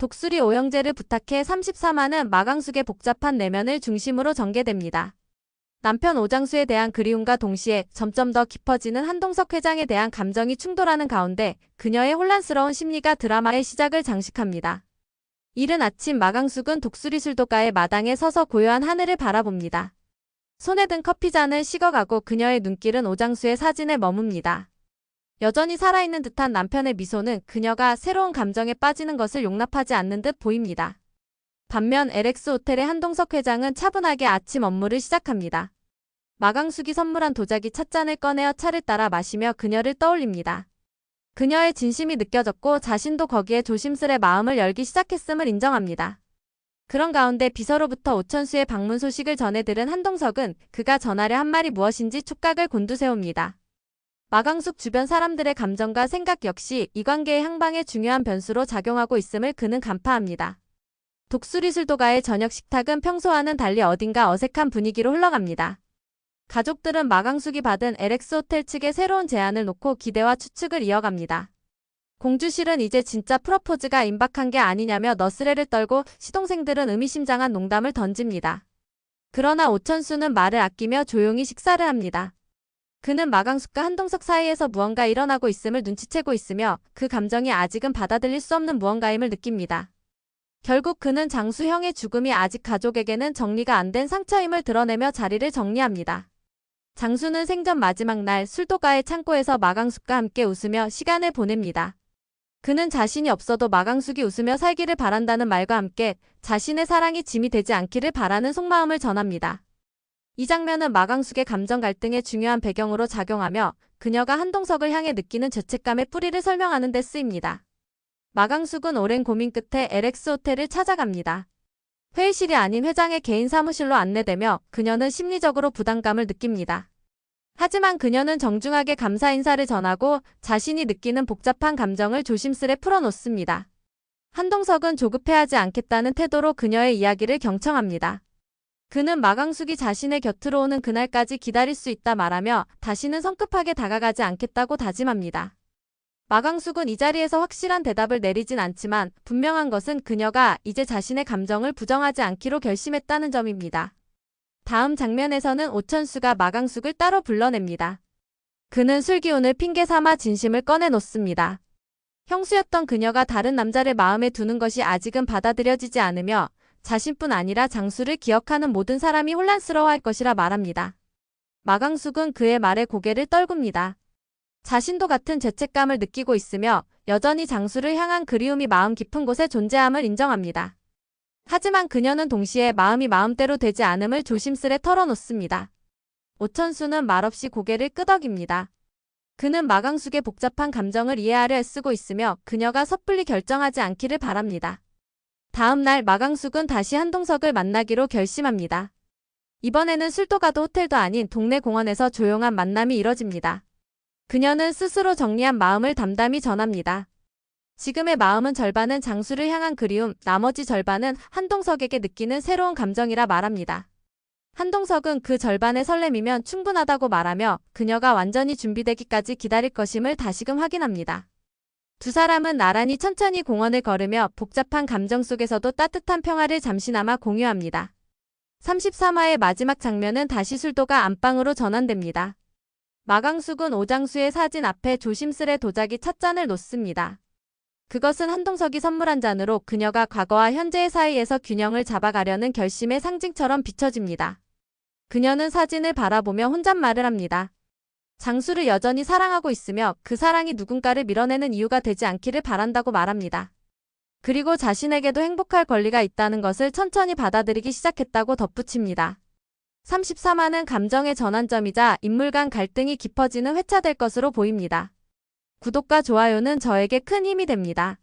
독수리 오형제를 부탁해 34만은 마강숙의 복잡한 내면을 중심으로 전개됩니다. 남편 오장수에 대한 그리움과 동시에 점점 더 깊어지는 한동석 회장에 대한 감정이 충돌하는 가운데 그녀의 혼란스러운 심리가 드라마의 시작을 장식합니다. 이른 아침 마강숙은 독수리 술도가의 마당에 서서 고요한 하늘을 바라봅니다. 손에 든 커피잔은 식어가고 그녀의 눈길은 오장수의 사진에 머뭅니다. 여전히 살아있는 듯한 남편의 미소는 그녀가 새로운 감정에 빠지는 것을 용납하지 않는 듯 보입니다. 반면 LX 호텔의 한동석 회장은 차분하게 아침 업무를 시작합니다. 마강숙이 선물한 도자기 찻잔을 꺼내어 차를 따라 마시며 그녀를 떠올립니다. 그녀의 진심이 느껴졌고 자신도 거기에 조심스레 마음을 열기 시작했음을 인정합니다. 그런 가운데 비서로부터 오천수의 방문 소식을 전해 들은 한동석은 그가 전하려 한 말이 무엇인지 촉각을 곤두세웁니다. 마강숙 주변 사람들의 감정과 생각 역시 이 관계의 향방에 중요한 변수로 작용하고 있음을 그는 간파합니다. 독수리 술도가의 저녁 식탁은 평소와는 달리 어딘가 어색한 분위기로 흘러갑니다. 가족들은 마강숙이 받은 LX 호텔 측의 새로운 제안을 놓고 기대와 추측을 이어갑니다. 공주실은 이제 진짜 프러포즈가 임박한 게 아니냐며 너스레를 떨고 시동생들은 의미심장한 농담을 던집니다. 그러나 오천수는 말을 아끼며 조용히 식사를 합니다. 그는 마강숙과 한동석 사이에서 무언가 일어나고 있음을 눈치채고 있으며 그 감정이 아직은 받아들일 수 없는 무언가임을 느낍니다. 결국 그는 장수형의 죽음이 아직 가족에게는 정리가 안 된 상처임을 드러내며 자리를 정리합니다. 장수는 생전 마지막 날 술도가의 창고에서 마강숙과 함께 웃으며 시간을 보냅니다. 그는 자신이 없어도 마강숙이 웃으며 살기를 바란다는 말과 함께 자신의 사랑이 짐이 되지 않기를 바라는 속마음을 전합니다. 이 장면은 마강숙의 감정 갈등의 중요한 배경으로 작용하며 그녀가 한동석을 향해 느끼는 죄책감의 뿌리를 설명하는 데 쓰입니다. 마강숙은 오랜 고민 끝에 LX 호텔을 찾아갑니다. 회의실이 아닌 회장의 개인 사무실로 안내되며 그녀는 심리적으로 부담감을 느낍니다. 하지만 그녀는 정중하게 감사 인사를 전하고 자신이 느끼는 복잡한 감정을 조심스레 풀어놓습니다. 한동석은 조급해하지 않겠다는 태도로 그녀의 이야기를 경청합니다. 그는 마강숙이 자신의 곁으로 오는 그날까지 기다릴 수 있다 말하며 다시는 성급하게 다가가지 않겠다고 다짐합니다. 마강숙은 이 자리에서 확실한 대답을 내리진 않지만 분명한 것은 그녀가 이제 자신의 감정을 부정하지 않기로 결심했다는 점입니다. 다음 장면에서는 오천수가 마강숙을 따로 불러냅니다. 그는 술 기운을 핑계 삼아 진심을 꺼내놓습니다. 형수였던 그녀가 다른 남자를 마음에 두는 것이 아직은 받아들여지지 않으며 자신뿐 아니라 장수를 기억하는 모든 사람이 혼란스러워할 것이라 말합니다. 마강숙은 그의 말에 고개를 떨굽니다. 자신도 같은 죄책감을 느끼고 있으며 여전히 장수를 향한 그리움이 마음 깊은 곳에 존재함을 인정합니다. 하지만 그녀는 동시에 마음이 마음대로 되지 않음을 조심스레 털어놓습니다. 오천수는 말없이 고개를 끄덕입니다. 그는 마강숙의 복잡한 감정을 이해하려 애쓰고 있으며 그녀가 섣불리 결정하지 않기를 바랍니다. 다음 날 마강숙은 다시 한동석을 만나기로 결심합니다. 이번에는 술도 가도 호텔도 아닌 동네 공원에서 조용한 만남이 이뤄집니다. 그녀는 스스로 정리한 마음을 담담히 전합니다. 지금의 마음은 절반은 장수를 향한 그리움, 나머지 절반은 한동석에게 느끼는 새로운 감정이라 말합니다. 한동석은 그 절반의 설렘이면 충분하다고 말하며 그녀가 완전히 준비되기까지 기다릴 것임을 다시금 확인합니다. 두 사람은 나란히 천천히 공원을 걸으며 복잡한 감정 속에서도 따뜻한 평화를 잠시나마 공유합니다. 33화의 마지막 장면은 다시 술도가 안방으로 전환됩니다. 마강숙은 오장수의 사진 앞에 조심스레 도자기 찻잔을 놓습니다. 그것은 한동석이 선물한 잔으로 그녀가 과거와 현재의 사이에서 균형을 잡아가려는 결심의 상징처럼 비춰집니다. 그녀는 사진을 바라보며 혼잣말을 합니다. 장수를 여전히 사랑하고 있으며 그 사랑이 누군가를 밀어내는 이유가 되지 않기를 바란다고 말합니다. 그리고 자신에게도 행복할 권리가 있다는 것을 천천히 받아들이기 시작했다고 덧붙입니다. 33화는 감정의 전환점이자 인물 간 갈등이 깊어지는 회차될 것으로 보입니다. 구독과 좋아요는 저에게 큰 힘이 됩니다.